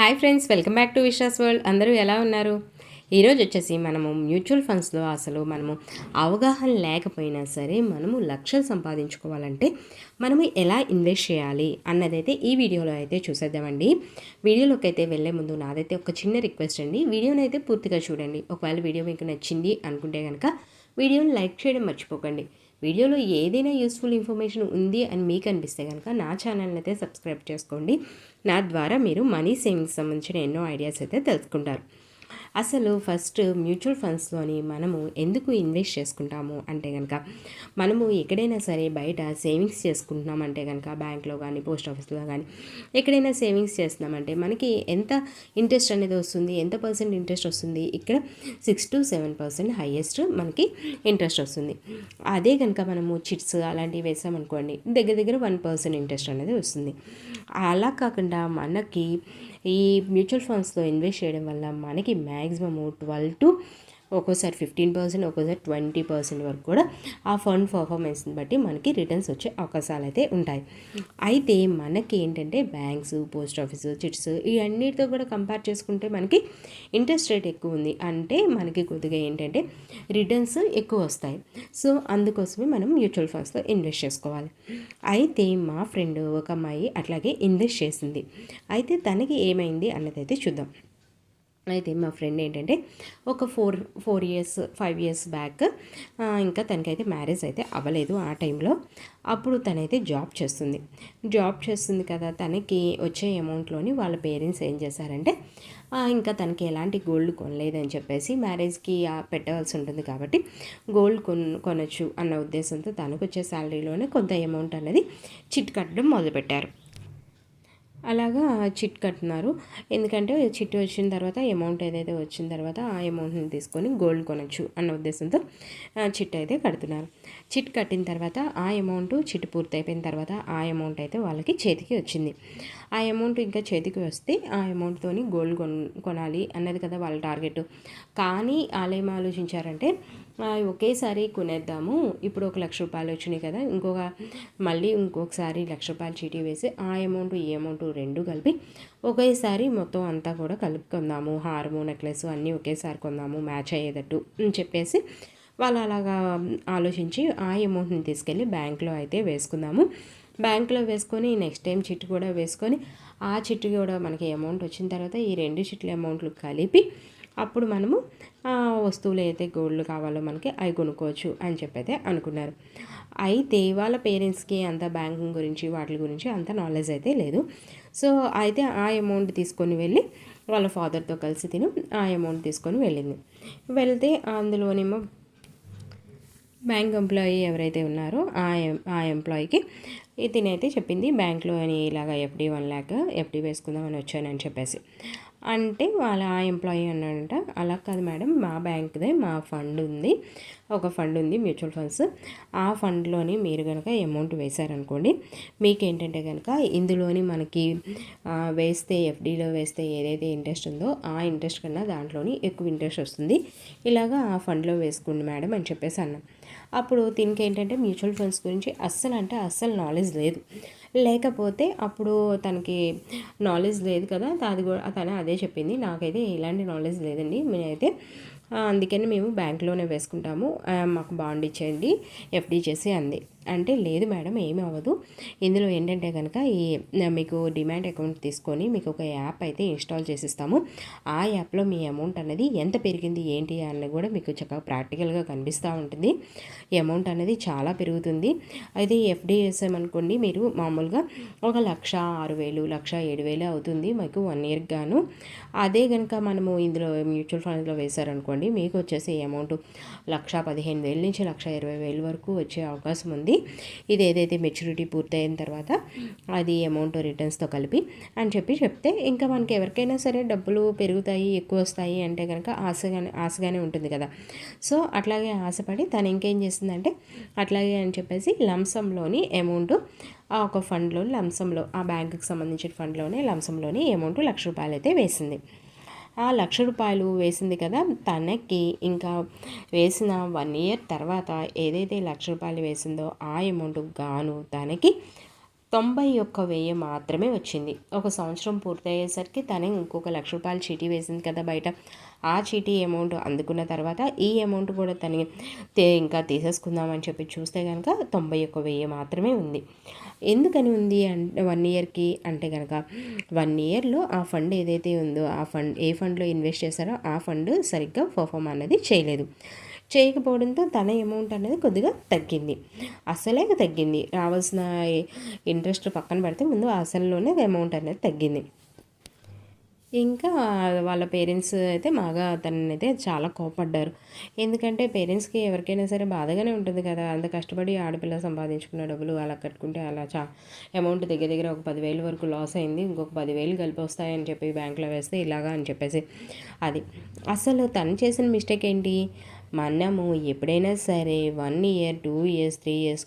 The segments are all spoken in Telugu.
Hi friends welcome back to Vishwas world. అందరూ ఎలా ఉన్నారు? ఈరోజు వచ్చేసి మనము మ్యూచువల్ ఫండ్స్లో అసలు మనము అవగాహన లేకపోయినా సరే మనము లక్షలు సంపాదించుకోవాలంటే మనము ఎలా ఇన్వెస్ట్ చేయాలి అన్నదైతే ఈ వీడియోలో అయితే చూసేద్దామండి. వీడియోలోకి అయితే వెళ్ళే ముందు నాదైతే ఒక చిన్న రిక్వెస్ట్ అండి. వీడియోని అయితే పూర్తిగా చూడండి. ఒకవేళ వీడియో మీకు నచ్చింది అనుకుంటే కనుక వీడియోని లైక్ చేయడం మర్చిపోకండి. వీడియోలో ఏదైనా యూస్ఫుల్ ఇన్ఫర్మేషన్ ఉంది అని మీకు అనిపిస్తే కనుక నా ఛానల్ని అయితే సబ్స్క్రైబ్ చేసుకోండి. నా ద్వారా మీరు మనీ సేవింగ్స్ సంబంధించిన ఎన్నో ఐడియాస్ అయితే తెలుసుకుంటారు. అసలు ఫస్ట్ మ్యూచువల్ ఫండ్స్లోని మనము ఎందుకు ఇన్వెస్ట్ చేసుకుంటాము అంటే కనుక మనము ఎక్కడైనా సరే బయట సేవింగ్స్ చేసుకుంటున్నామంటే కనుక బ్యాంక్లో కానీ పోస్ట్ ఆఫీస్లో కానీ ఎక్కడైనా సేవింగ్స్ చేస్తున్నామంటే మనకి ఎంత ఇంట్రెస్ట్ అనేది వస్తుంది ఎంత పర్సెంట్ ఇంట్రెస్ట్ వస్తుంది ఇక్కడ six to seven percent highest మనకి ఇంట్రెస్ట్ వస్తుంది. అదే కనుక మనము చిట్స్ అలాంటివి వేసామనుకోండి దగ్గర దగ్గర వన్ పర్సెంట్ ఇంట్రెస్ట్ అనేది వస్తుంది. అలా కాకుండా మనకి ఈ మ్యూచువల్ ఫండ్స్లో ఇన్వెస్ట్ చేయడం వల్ల మనకి మ్యాక్సిమము ట్వెల్వ్ టు ఒక్కోసారి ఫిఫ్టీన్ పర్సెంట్ ఒక్కోసారి ట్వంటీ పర్సెంట్ వరకు కూడా ఆ ఫండ్ పర్ఫార్మెన్స్ని బట్టి మనకి రిటర్న్స్ వచ్చే అవకాశాలు అయితే ఉంటాయి. అయితే మనకి ఏంటంటే బ్యాంక్స్ పోస్ట్ ఆఫీస్ చిట్స్ ఇవన్నిటితో కూడా కంపేర్ చేసుకుంటే మనకి ఇంట్రెస్ట్ రేట్ ఎక్కువ ఉంది. అంటే మనకి కొద్దిగా ఏంటంటే రిటర్న్స్ ఎక్కువ వస్తాయి. సో అందుకోసమే మనం మ్యూచువల్ ఫండ్స్లో ఇన్వెస్ట్ చేసుకోవాలి. అయితే మా ఫ్రెండ్ ఒక అమ్మాయి అట్లాగే ఇన్వెస్ట్ చేసింది. అయితే తనకి ఏమైంది అన్నదైతే చూద్దాం. అయితే మా ఫ్రెండ్ ఏంటంటే ఒక four four years five years back ఇంకా తనకైతే మ్యారేజ్ అయితే అవ్వలేదు ఆ టైంలో అప్పుడు తనైతే జాబ్ చేస్తుంది. జాబ్ చేస్తుంది కదా తనకి వచ్చే అమౌంట్లోని వాళ్ళ పేరెంట్స్ ఏం చేశారంటే ఇంకా తనకి ఎలాంటి గోల్డ్ కొనలేదని చెప్పేసి మ్యారేజ్కి పెట్టవలసి ఉంటుంది కాబట్టి గోల్డ్ కొన్ కొనొచ్చు అన్న ఉద్దేశంతో తనకు వచ్చే శాలరీలోనే కొంత అమౌంట్ అనేది చిట్ కట్టడం మొదలుపెట్టారు. అలాగా చిట్ కట్టినారు. ఎందుకంటే చిట్ వచ్చిన తర్వాత అమౌంట్ ఏదైతే వచ్చిన తర్వాత ఆ అమౌంట్ని తీసుకొని గోల్డ్ కొనొచ్చు అన్న ఉద్దేశంతో చిట్ అయితే కడుతున్నారు. చిట్ కట్టిన తర్వాత ఆ అమౌంట్ చిట్ పూర్తయిపోయిన తర్వాత ఆ అమౌంట్ అయితే వాళ్ళకి చేతికి వచ్చింది. ఆ అమౌంట్ ఇంకా చేతికి వస్తే ఆ అమౌంట్తోని గోల్డ్ కొన్ కొనాలి అన్నది కదా వాళ్ళ టార్గెట్ కానీ వాళ్ళు ఏం ఆలోచించారంటే ఒకేసారి కొనేద్దాము. ఇప్పుడు ఒక లక్ష రూపాయలు వచ్చినాయి కదా. ఇంకొక మళ్ళీ ఇంకొకసారి లక్ష రూపాయలు చీటీ వేసి ఆ అమౌంట్ ఈ అమౌంట్ రెండు కలిపి ఒకేసారి మొత్తం అంతా కూడా కలుపుకుందాము. హారము నెక్లెస్ అన్నీ ఒకేసారి కొందాము మ్యాచ్ అయ్యేటట్టు అని చెప్పేసి వాళ్ళు అలాగా ఆలోచించి ఆ అమౌంట్ని తీసుకెళ్ళి బ్యాంక్లో అయితే వేసుకుందాము. బ్యాంక్లో వేసుకొని నెక్స్ట్ టైం చిట్టు కూడా వేసుకొని ఆ చిట్టు కూడా మనకి అమౌంట్ వచ్చిన తర్వాత ఈ రెండు చిట్ల అమౌంట్లు కలిపి అప్పుడు మనము వస్తువులు అయితే గోల్డ్ కావాలో మనకి అవి కొనుక్కోవచ్చు అని చెప్పైతే అనుకున్నారు. అయితే వాళ్ళ పేరెంట్స్కి అంత బ్యాంకింగ్ గురించి వాటి గురించి అంత నాలెడ్జ్ అయితే లేదు. సో అయితే ఆ అమౌంట్ తీసుకొని వెళ్ళి వాళ్ళ ఫాదర్తో కలిసి తిని ఆ అమౌంట్ తీసుకొని వెళ్ళింది. వెళ్తే అందులోనేమో బ్యాంక్ ఎంప్లాయీ ఎవరైతే ఉన్నారో ఆ ఆ ఎంప్లాయీకి తినైతే చెప్పింది బ్యాంక్లో అని ఇలాగ ఎఫ్డీ వన్ ల్యాక్ ఎఫ్డీ వేసుకుందామని వచ్చానని చెప్పేసి. అంటే వాళ్ళ ఆ ఎంప్లాయీ అన్నాడంట అలా కాదు మేడం మా బ్యాంక్దే మా ఫండ్ ఉంది ఒక ఫండ్ ఉంది మ్యూచువల్ ఫండ్స్. ఆ ఫండ్లోని మీరు కనుక అమౌంట్ వేశారనుకోండి మీకు ఏంటంటే కనుక ఇందులోని మనకి వేస్తే ఎఫ్డీలో వేస్తే ఏదైతే ఇంట్రెస్ట్ ఉందో ఆ ఇంట్రెస్ట్ కన్నా దాంట్లోని ఎక్కువ ఇంట్రెస్ట్ వస్తుంది. ఇలాగా ఆ ఫండ్లో వేసుకోండి మేడం అని చెప్పేసి అన్నాం. అప్పుడు దీనికి ఏంటంటే మ్యూచువల్ ఫండ్స్ గురించి అస్సలు అంటే అస్సలు నాలెడ్జ్ లేదు. లేకపోతే అప్పుడు తనకి నాలెడ్జ్ లేదు కదా అది కూడా తను అదే చెప్పింది. నాకైతే ఎలాంటి నాలెడ్జ్ లేదండి. నేనైతే అందుకని మేము బ్యాంక్లోనే వేసుకుంటాము. మాకు బాండ్ ఇచ్చేయండి ఎఫ్డీ చేసి అంది. అంటే లేదు మేడం ఏమీ అవ్వదు. ఇందులో ఏంటంటే కనుక ఈ మీకు డిమాండ్ అకౌంట్ తీసుకొని మీకు ఒక యాప్ అయితే ఇన్స్టాల్ చేసిస్తాము. ఆ యాప్లో మీ అమౌంట్ అనేది ఎంత పెరిగింది ఏంటి అన్నది కూడా మీకు చక్కగా ప్రాక్టికల్గా కనిపిస్తూ ఉంటుంది. అమౌంట్ అనేది చాలా పెరుగుతుంది. అయితే ఎఫ్డిఎస్ఎం వేసామనుకోండి మీరు మామూలుగా ఒక లక్ష ఆరు వేలు లక్ష ఏడు వేలు అవుతుంది మీకు వన్ ఇయర్ గాను. అదే కనుక మనము ఇందులో మ్యూచువల్ ఫండ్స్లో వేశారనుకోండి మీకు వచ్చేసి అమౌంట్ లక్ష పదిహేను వేల నుంచి లక్ష ఇరవై వేలు వరకు వచ్చే అవకాశం ఉంది. ఉంటుంది. ఇది ఏదైతే మెచ్యూరిటీ పూర్తయిన తర్వాత అది అమౌంట్ రిటర్న్స్తో కలిపి అని చెప్పి చెప్తే ఇంకా మనకి ఎవరికైనా సరే డబ్బులు పెరుగుతాయి ఎక్కువ వస్తాయి అంటే కనుక ఆశగానే ఆశగానే ఉంటుంది కదా. సో అట్లాగే ఆశపడి తను ఇంకేం చేసిందంటే అట్లాగే అని చెప్పేసి లంసంలోని అమౌంట్ ఆ ఒక ఫండ్లో లంసంలో ఆ బ్యాంకుకి సంబంధించిన ఫండ్లోనే లంసంలోని అమౌంట్ లక్ష రూపాయలు అయితే వేసింది. ఆ లక్ష రూపాయలు వేసింది కదా తనకి ఇంకా వేసిన వన్ ఇయర్ తర్వాత ఏదైతే లక్ష రూపాయలు వేసిందో ఆ అమౌంట్ గాను తనకి తొంభై ఒక్క వెయ్యి మాత్రమే వచ్చింది. ఒక సంవత్సరం పూర్తయ్యేసరికి తనే ఇంకొక లక్ష రూపాయలు చీటీ వేసింది కదా బయట. ఆ చీటీ అమౌంట్ అందుకున్న తర్వాత ఈ అమౌంట్ కూడా తని ఇంకా తీసేసుకుందామని చెప్పి చూస్తే కనుక తొంభై ఒక్క వెయ్యి మాత్రమే ఉంది. ఎందుకని ఉంది అంటే వన్ ఇయర్కి అంటే కనుక వన్ ఇయర్లో ఆ ఫండ్ ఏదైతే ఉందో ఆ ఫండ్ ఏ ఫండ్లో ఇన్వెస్ట్ చేశారో ఆ ఫండ్ సరిగ్గా పర్ఫామ్ అనేది చేయలేదు. చేయకపోవడంతో తన అమౌంట్ అనేది కొద్దిగా తగ్గింది. అసలే తగ్గింది. రావాల్సిన ఇంట్రెస్ట్ పక్కన పెడితే ముందు అసలులోనే అమౌంట్ అనేది తగ్గింది. ఇంకా వాళ్ళ పేరెంట్స్ అయితే బాగా అయితే చాలా కోపడ్డారు ఎందుకంటే పేరెంట్స్కి ఎవరికైనా సరే బాధగానే ఉంటుంది కదా. అంత కష్టపడి ఆడపిల్ల సంపాదించుకున్న డబ్బులు అలా కట్టుకుంటే అలా చా అమౌంట్ దగ్గర దగ్గర ఒక పదివేలు వరకు లాస్ అయింది. ఇంకొక పదివేలు కలిపి వస్తాయని చెప్పి బ్యాంకులో వేస్తే ఇలాగా అని చెప్పేసి. అది. అసలు తను చేసిన మిస్టేక్ ఏంటి? మనము ఎప్పుడైనా సరే one year two years three years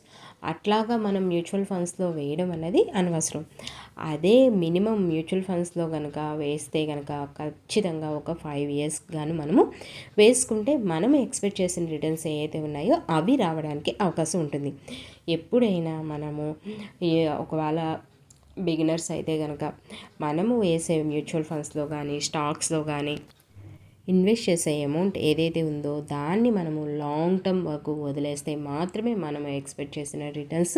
అట్లాగా మనం మ్యూచువల్ ఫండ్స్లో వేయడం అనేది అనవసరం. అదే మినిమం మ్యూచువల్ ఫండ్స్లో కనుక వేస్తే కనుక ఖచ్చితంగా ఒక ఫైవ్ ఇయర్స్ కానీ మనము వేసుకుంటే మనం ఎక్స్పెక్ట్ చేసిన రిటర్న్స్ ఏవైతే ఉన్నాయో అవి రావడానికి అవకాశం ఉంటుంది. ఎప్పుడైనా మనము ఒకవేళ బిగినర్స్ అయితే కనుక మనము వేసే మ్యూచువల్ ఫండ్స్లో కానీ స్టాక్స్లో కానీ ఇన్వెస్ట్ చేసే అమౌంట్ ఏదైతే ఉందో దాన్ని మనము లాంగ్ టర్మ్ వరకు వదిలేస్తే మాత్రమే మనం ఎక్స్పెక్ట్ చేసిన రిటర్న్స్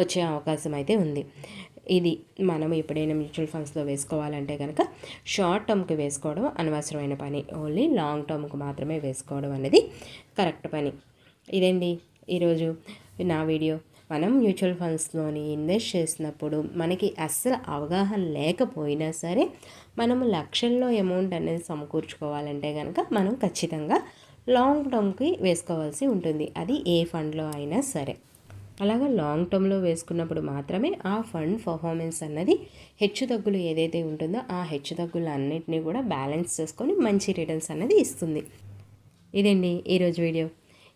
వచ్చే అవకాశం అయితే ఉంది. ఇది మనం ఎప్పుడైనా మ్యూచువల్ ఫండ్స్లో వేసుకోవాలంటే కనుక షార్ట్ టర్మ్కి వేసుకోవడం అనవసరమైన పని. ఓన్లీ లాంగ్ టర్మ్కి మాత్రమే వేసుకోవడం అనేది కరెక్ట్ పని. ఇదండి ఈరోజు నా వీడియో మనం మ్యూచువల్ ఫండ్స్లోని ఇన్వెస్ట్ చేసినప్పుడు మనకి అస్సలు అవగాహన లేకపోయినా సరే మనము లక్షల్లో అమౌంట్ అనేది సమకూర్చుకోవాలంటే కనుక మనం ఖచ్చితంగా లాంగ్ టర్మ్కి వేసుకోవాల్సి ఉంటుంది. అది ఏ ఫండ్లో అయినా సరే. అలాగా లాంగ్ టర్మ్లో వేసుకున్నప్పుడు మాత్రమే ఆ ఫండ్ పర్ఫార్మెన్స్ అన్నది హెచ్చు తగ్గులు ఏదైతే ఉంటుందో ఆ హెచ్చు తగ్గులు అన్నింటినీ కూడా బ్యాలెన్స్ చేసుకొని మంచి రిటర్న్స్ అనేది ఇస్తుంది. ఇదండి ఈరోజు వీడియో.